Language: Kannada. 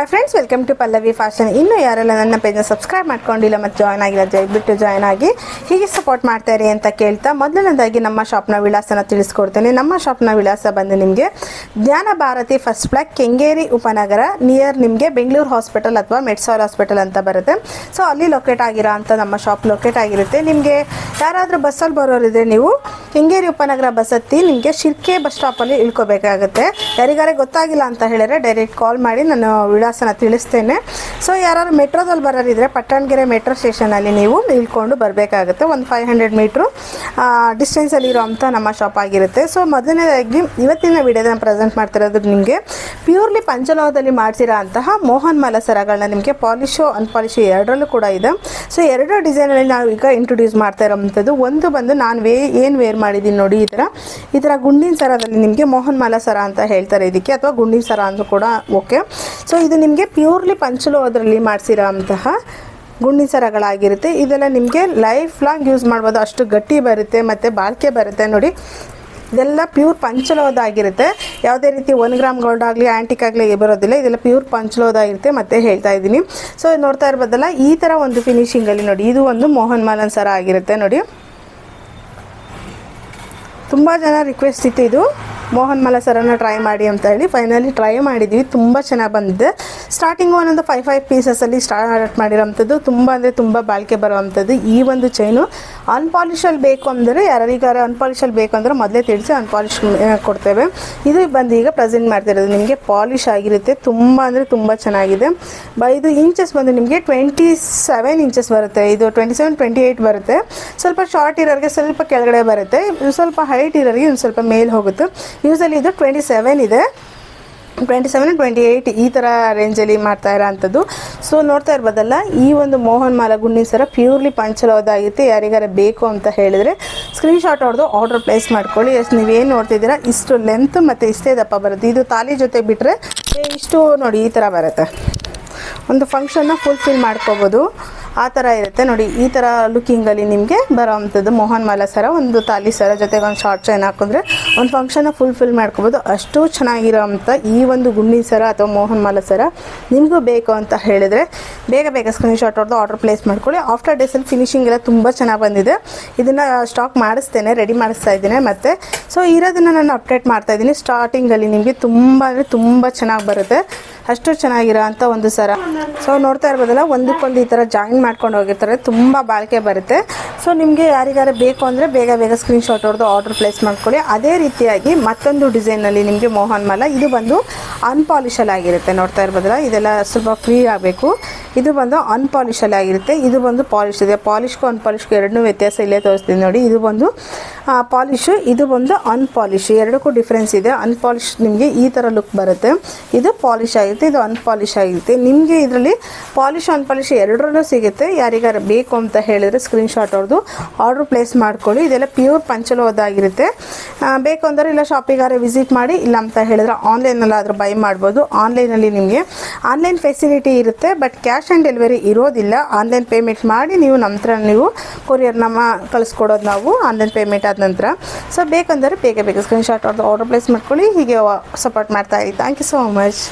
Hi friends welcome to Pallavi fashion ಇನ್ನು ಯಾರೆಲ್ಲ ನನ್ನ ಪೇಜ್ನ ಸಬ್ಸ್ಕ್ರೈಬ್ ಮಾಡ್ಕೊಂಡಿಲ್ಲ ಮತ್ತು ಜಾಯ್ನ್ ಆಗಿಲ್ಲ ದಯವಿಟ್ಟು ಜಾಯ್ನ್ ಆಗಿ, ಹೀಗೆ ಸಪೋರ್ಟ್ ಮಾಡ್ತಾರೆ ಅಂತ ಕೇಳ್ತಾ ಮೊದಲನೇದಾಗಿ ನಮ್ಮ ಶಾಪ್ನ ವಿಳಾಸನ ತಿಳಿಸ್ಕೊಡ್ತೇನೆ. ನಮ್ಮ ಶಾಪ್ನ ವಿಳಾಸ ಬಂದು ನಿಮಗೆ ಜ್ಞಾನ ಭಾರತಿ ಫಸ್ಟ್ ಬ್ಲಾಕ್ ಕೆಂಗೇರಿ ಉಪನಗರ ನಿಯರ್ ನಿಮಗೆ ಬೆಂಗಳೂರು ಹಾಸ್ಪಿಟಲ್ ಅಥವಾ ಮೆಡ್ಸಾಲ್ ಹಾಸ್ಪಿಟಲ್ ಅಂತ ಬರುತ್ತೆ. ಸೊ ಅಲ್ಲಿ ಲೊಕೇಟ್ ಆಗಿರೋ ಅಂತ ನಮ್ಮ ಶಾಪ್ ಲೊಕೇಟ್ ಆಗಿರುತ್ತೆ. ನಿಮಗೆ ಯಾರಾದರೂ ಬಸ್ಸಲ್ಲಿ ಬರೋರಿದ್ರೆ ನೀವು ಕೆಂಗೇರಿ ಉಪನಗರ ಬಸ್ ಹತ್ತಿ ನಿಮಗೆ ಶಿರ್ಕೆ ಬಸ್ ಸ್ಟಾಪಲ್ಲಿ ಇಳ್ಕೋಬೇಕಾಗುತ್ತೆ. ಯಾರಿಗಾರೇ ಗೊತ್ತಾಗಿಲ್ಲ ಅಂತ ಹೇಳಿದ್ರೆ ಡೈರೆಕ್ಟ್ ಕಾಲ್ ಮಾಡಿ ನಾನು ವಿಳಾಸನ ತಿಳಿಸ್ತೇನೆ. ಸೊ ಯಾರು ಮೆಟ್ರೋದಲ್ಲಿ ಬರೋರಿದ್ರೆ ಪಟ್ಟಣಗೆರೆ ಮೆಟ್ರೋ ಸ್ಟೇಷನಲ್ಲಿ ನೀವು ಇಳ್ಕೊಂಡು ಬರಬೇಕಾಗುತ್ತೆ. ಒಂದು ಫೈವ್ ಹಂಡ್ರೆಡ್ ಮೀಟ್ರು ಡಿಸ್ಟೆನ್ಸಲ್ಲಿ ಇರೋವಂಥ ನಮ್ಮ ಶಾಪ್ ಆಗಿರುತ್ತೆ. ಸೊ ಮೊದಲನೇದಾಗಿ ಇವತ್ತಿನ ವಿಡಿಯೋದ ಪ್ರೆಸೆಂಟ್ ಮಾಡ್ತಿರೋದು ನಿಮಗೆ ಪ್ಯೂರ್ಲಿ ಪಂಚಲೋಹದಲ್ಲಿ ಮಾಡಿಸಿರೋ ಅಂತಹ ಮೋಹನ್ ಮಾಲ ಸರಗಳನ್ನ ನಿಮಗೆ ಪಾಲಿಶು ಅನ್ಪಾಲಿಶು ಎರಡರಲ್ಲೂ ಕೂಡ ಇದೆ. ಸೊ ಎರಡು ಡಿಸೈನಲ್ಲಿ ನಾವು ಈಗ ಇಂಟ್ರೊಡ್ಯೂಸ್ ಮಾಡ್ತಾ ಇರೋವಂಥದ್ದು. ಒಂದು ಬಂದು ನಾನು ವೇ ಏನು ವೇರ್ ಮಾಡಿದ್ದೀನಿ ನೋಡಿ ಈ ಥರ ಈ ಥರ ಗುಂಡಿನ ಸರದಲ್ಲಿ ನಿಮಗೆ ಮೋಹನ್ ಮಾಲ ಸರ ಅಂತ ಹೇಳ್ತಾರೆ ಇದಕ್ಕೆ, ಅಥವಾ ಗುಂಡಿನ ಸರ ಅಂತ ಕೂಡ ಓಕೆ. ಸೊ ಇದು ನಿಮಗೆ ಪ್ಯೂರ್ಲಿ ಪಂಚಲೋಹದಲ್ಲಿ ಮಾಡಿಸಿರೋ ಅಂತಹ ಗುಂಡಿನ ಸರಗಳಾಗಿರುತ್ತೆ. ಇದೆಲ್ಲ ನಿಮಗೆ ಲೈಫ್ ಲಾಂಗ್ ಯೂಸ್ ಮಾಡ್ಬೋದು. ಅಷ್ಟು ಗಟ್ಟಿ ಬರುತ್ತೆ, ಮತ್ತು ಬಾಳಿಕೆ ಬರುತ್ತೆ ನೋಡಿ. ಇದೆಲ್ಲ ಪ್ಯೂರ್ ಪಂಚಲೋದಾಗಿರುತ್ತೆ ಯಾವುದೇ ರೀತಿ ಒನ್ ಗ್ರಾಮ್ ಗೋಲ್ಡ್ ಆಗಲಿ ಆ್ಯಂಟಿಕ್ ಆಗಲಿ ಬರೋದಿಲ್ಲ. ಇದೆಲ್ಲ ಪ್ಯೂರ್ ಪಂಚಲೋದಾಗಿರುತ್ತೆ ಮತ್ತೆ ಹೇಳ್ತಾ ಇದ್ದೀನಿ. ಸೊ ನೋಡ್ತಾ ಇರ್ಬೋದಲ್ಲ, ಈ ಥರ ಒಂದು ಫಿನಿಶಿಂಗಲ್ಲಿ ನೋಡಿ. ಇದು ಒಂದು ಮೋಹನ್ ಮಾಲನ್ ಸರ ಆಗಿರುತ್ತೆ ನೋಡಿ. ತುಂಬ ಜನ ರಿಕ್ವೆಸ್ಟ್ ಇತ್ತು ಇದು. ಮೋಹನ್ ಮಲ ಸರನ್ನ ಟ್ರೈ ಮಾಡಿ ಅಂತ ಹೇಳಿ ಫೈನಲಿ ಟ್ರೈ ಮಾಡಿದ್ವಿ. ತುಂಬ ಚೆನ್ನಾಗಿ ಬಂದಿದೆ. ಸ್ಟಾರ್ಟಿಂಗ್ ಒಂದೊಂದು ಫೈವ್ ಫೈವ್ ಪೀಸಸಲ್ಲಿ ಸ್ಟಾರ್ಟ್ ಮಾಡಿರೋಂಥದ್ದು. ತುಂಬ ಅಂದರೆ ತುಂಬ ಬಾಳಿಕೆ ಬರುವಂಥದ್ದು. ಈ ಒಂದು ಚೈನು ಅನ್ಪಾಲಿಶಲ್ಲಿ ಬೇಕು ಅಂದರೆ ಯಾರಿಗಾರ ಅನ್ಪಾಲಿಶಲ್ಲಿ ಬೇಕು ಅಂದರೆ ಮೊದಲೇ ತಿಳಿಸಿ ಅನ್ಪಾಲಿಶ್ ಕೊಡ್ತೇವೆ. ಇದು ಬಂದು ಈಗ ಪ್ರೆಸೆಂಟ್ ಮಾಡ್ತಿರೋದು. ನಿಮಗೆ ಪಾಲಿಶ್ ಆಗಿರುತ್ತೆ. ತುಂಬ ಅಂದರೆ ತುಂಬ ಚೆನ್ನಾಗಿದೆ. ಬ, ಇದು ಇಂಚಸ್ ಬಂದು ನಿಮಗೆ ಟ್ವೆಂಟಿ ಸೆವೆನ್ ಇಂಚಸ್ ಬರುತ್ತೆ. ಇದು ಟ್ವೆಂಟಿ ಸೆವೆನ್ ಟ್ವೆಂಟಿ ಏಯ್ಟ್ ಬರುತ್ತೆ. ಸ್ವಲ್ಪ ಶಾರ್ಟ್ ಇರೋರಿಗೆ ಸ್ವಲ್ಪ ಕೆಳಗಡೆ ಬರುತ್ತೆ. ಸ್ವಲ್ಪ ಹೈಟ್ ಇರೋರಿಗೆ ಒಂದು ಸ್ವಲ್ಪ ಮೇಲೆ ಹೋಗುತ್ತೆ. ಯೂಸಲಿ ಇದು ಟ್ವೆಂಟಿ ಸೆವೆನ್ ಇದೆ. ಟ್ವೆಂಟಿ ಸೆವೆನ್ ಟ್ವೆಂಟಿ ಏಯ್ಟ್ ಈ ಥರ ರೇಂಜಲ್ಲಿ ಮಾಡ್ತಾ ಇರೋ ಅಂಥದ್ದು ಸೊ ನೋಡ್ತಾ ಇರ್ಬೋದಲ್ಲ, ಈ ಒಂದು ಮೋಹನ್ ಮಾಲ ಗುಂಡಿನ ಸರ ಪ್ಯೂರ್ಲಿ ಪಂಚಲೋದಾಗಿತ್ತು ಯಾರಿಗಾರ ಬೇಕು ಅಂತ ಹೇಳಿದರೆ ಸ್ಕ್ರೀನ್ಶಾಟ್ ಹೊಡೆದು ಆರ್ಡರ್ ಪ್ಲೇಸ್ ಮಾಡ್ಕೊಳ್ಳಿ. ಎಷ್ಟು ನೀವೇನು ನೋಡ್ತಿದ್ದೀರಾ, ಇಷ್ಟು ಲೆಂತ್ ಮತ್ತು ಇಷ್ಟೇ ದಪ್ಪ ಬರುತ್ತೆ. ಇದು ತಾಲಿ ಜೊತೆ ಬಿಟ್ಟರೆ ಇಷ್ಟು ನೋಡಿ ಈ ಥರ ಬರುತ್ತೆ. ಒಂದು ಫಂಕ್ಷನ್ನ ಫುಲ್ಫಿಲ್ ಮಾಡ್ಕೋಬೋದು. ಆ ಥರ ಇರುತ್ತೆ. ನೋಡಿ, ಈ ಥರ ಲುಕ್ಕಿಂಗಲ್ಲಿ ನಿಮಗೆ ಬರೋವಂಥದ್ದು ಮೋಹನ್ ಮಾಲ ಸರ ಒಂದು ತಾಲಿ ಸರ ಜೊತೆಗೆ ಒಂದು ಶಾರ್ಟ್ ಚೈನ್ ಹಾಕಿದ್ರೆ ಒಂದು ಫಂಕ್ಷನ್ನ ಫುಲ್ಫಿಲ್ ಮಾಡ್ಕೋಬೋದು. ಅಷ್ಟು ಚೆನ್ನಾಗಿರೋವಂಥ ಈ ಒಂದು ಗುಂಡಿ ಸರ ಅಥವಾ ಮೋಹನ್ ಮಾಲ ಸರ ನಿಮಗೂ ಬೇಕು ಅಂತ ಹೇಳಿದರೆ ಬೇಗ ಬೇಗ ಸ್ಕ್ರೀನ್ ಶಾಟ್ ಹೊಡೆದು ಆರ್ಡರ್ ಪ್ಲೇಸ್ ಮಾಡ್ಕೊಳ್ಳಿ. ಆಫ್ಟರ್ ಡೇಸಲ್ಲಿ ಫಿನಿಶಿಂಗ್ ಎಲ್ಲ ತುಂಬ ಚೆನ್ನಾಗಿ ಬಂದಿದೆ. ಇದನ್ನು ಸ್ಟಾಕ್ ಮಾಡಿಸ್ತೇನೆ ರೆಡಿ ಮಾಡಿಸ್ತಾ ಇದ್ದೀನಿ. ಮತ್ತು ಸೊ ಇರೋದನ್ನು ನಾನು ಅಪ್ಡೇಟ್ ಮಾಡ್ತಾ ಇದ್ದೀನಿ. ಸ್ಟಾರ್ಟಿಂಗಲ್ಲಿ ನಿಮಗೆ ತುಂಬ ಅಂದರೆ ತುಂಬ ಚೆನ್ನಾಗಿ ಬರುತ್ತೆ. ಅಷ್ಟು ಚೆನ್ನಾಗಿರೋ ಅಂಥ ಒಂದು ಸರ. ಸೊ ನೋಡ್ತಾ ಇರ್ಬೋದಲ್ಲ, ಒಂದಕ್ಕೊಂದು ಈ ಥರ ಜಾಯಿನ್ ಮಾಡ್ಕೊಂಡು ಹೋಗಿರ್ತಾರೆ. ತುಂಬ ಬಾಳಿಕೆ ಬರುತ್ತೆ. ಸೊ ನಿಮಗೆ ಯಾರಿಗಾರ ಬೇಕು ಅಂದರೆ ಬೇಗ ಬೇಗ ಸ್ಕ್ರೀನ್ಶಾಟ್ ಹೊಡೆದು ಆರ್ಡರ್ ಪ್ಲೇಸ್ ಮಾಡ್ಕೊಳ್ಳಿ. ಅದೇ ರೀತಿಯಾಗಿ ಮತ್ತೊಂದು ಡಿಸೈನಲ್ಲಿ ನಿಮಗೆ ಮೋಹನ್ ಮಾಲ, ಇದು ಬಂದು ಅನ್ಪಾಲಿಷಲ್ ಆಗಿರುತ್ತೆ. ನೋಡ್ತಾ ಇರ್ಬೋದಲ್ಲ, ಇದೆಲ್ಲ ಸ್ವಲ್ಪ ಫ್ರೀ ಆಗಬೇಕು. ಇದು ಬಂದು ಅನ್ಪಾಲಿಷಲ್ ಆಗಿರುತ್ತೆ. ಇದು ಬಂದು ಪಾಲಿಶ್ ಇದೆ. ಪಾಲಿಶ್ಗೂ ಅನ್ಪಾಲಿಷ್ಗೂ ಎರಡನ್ನೂ ವ್ಯತ್ಯಾಸ ಇಲ್ಲೇ ತೋರಿಸ್ತೀನಿ ನೋಡಿ. ಇದು ಬಂದು ಪಾಲಿಶು ಇದು ಬಂದು ಅನ್ಪಾಲಿಷ್ ಎರಡಕ್ಕೂ ಡಿಫ್ರೆನ್ಸ್ ಇದೆ. ಅನ್ಪಾಲಿಶ್ ನಿಮಗೆ ಈ ಥರ ಲುಕ್ ಬರುತ್ತೆ. ಇದು ಪಾಲಿಶ್ ಆಗಿರುತ್ತೆ, ಇದು ಅನ್ಪಾಲಿಶ್ ಆಗಿರುತ್ತೆ. ನಿಮಗೆ ಇದರಲ್ಲಿ ಪಾಲಿಶ್ ಅನ್ಪಾಲಿಶ್ ಎರಡರಲ್ಲೂ ಸಿಗುತ್ತೆ. ಯಾರಿಗಾರು ಬೇಕು ಅಂತ ಹೇಳಿದರೆ ಸ್ಕ್ರೀನ್ಶಾಟ್ ಹೊಡೆದು ಆರ್ಡ್ರ್ ಪ್ಲೇಸ್ ಮಾಡ್ಕೊಳ್ಳಿ. ಇದೆಲ್ಲ ಪ್ಯೂರ್ ಪಂಚಲೋದಾಗಿರುತ್ತೆ ಬೇಕು ಅಂದರೆ ಇಲ್ಲ ಶಾಪಿಗಾರೆ ವಿಸಿಟ್ ಮಾಡಿ, ಇಲ್ಲ ಅಂತ ಹೇಳಿದ್ರೆ ಆನ್ಲೈನಲ್ಲಿ ಆದರೂ ಬೈ ಮಾಡ್ಬೋದು. ಆನ್ಲೈನಲ್ಲಿ ನಿಮಗೆ ಆನ್ಲೈನ್ ಫೆಸಿಲಿಟಿ ಇರುತ್ತೆ ಬಟ್ ಕ್ಯಾಶ್ ಆ್ಯಂಡ್ ಡೆಲಿವರಿ ಇರೋದಿಲ್ಲ. ಆನ್ಲೈನ್ ಪೇಮೆಂಟ್ ಮಾಡಿ ನೀವು ನಂತರ ನೀವು ಕೊರಿಯರ್ ನಮ್ಮ ಕಳಿಸ್ಕೊಡೋದು ನಾವು ಆನ್ಲೈನ್ ಪೇಮೆಂಟ್ ಆದ ನಂತರ. ಸೊ ಬೇಕಂದರೆ ಬೇಗ ಬೇಗ ಸ್ಕ್ರೀನ್ಶಾಟ್ ಹೊಡೆದು ಆರ್ಡರ್ ಪ್ಲೇಸ್ ಮಾಡ್ಕೊಳ್ಳಿ. ಹೀಗೆ ಸಪೋರ್ಟ್ ಮಾಡ್ತಾ ಇರಿ ಥ್ಯಾಂಕ್ ಯು ಸೋ ಮಚ್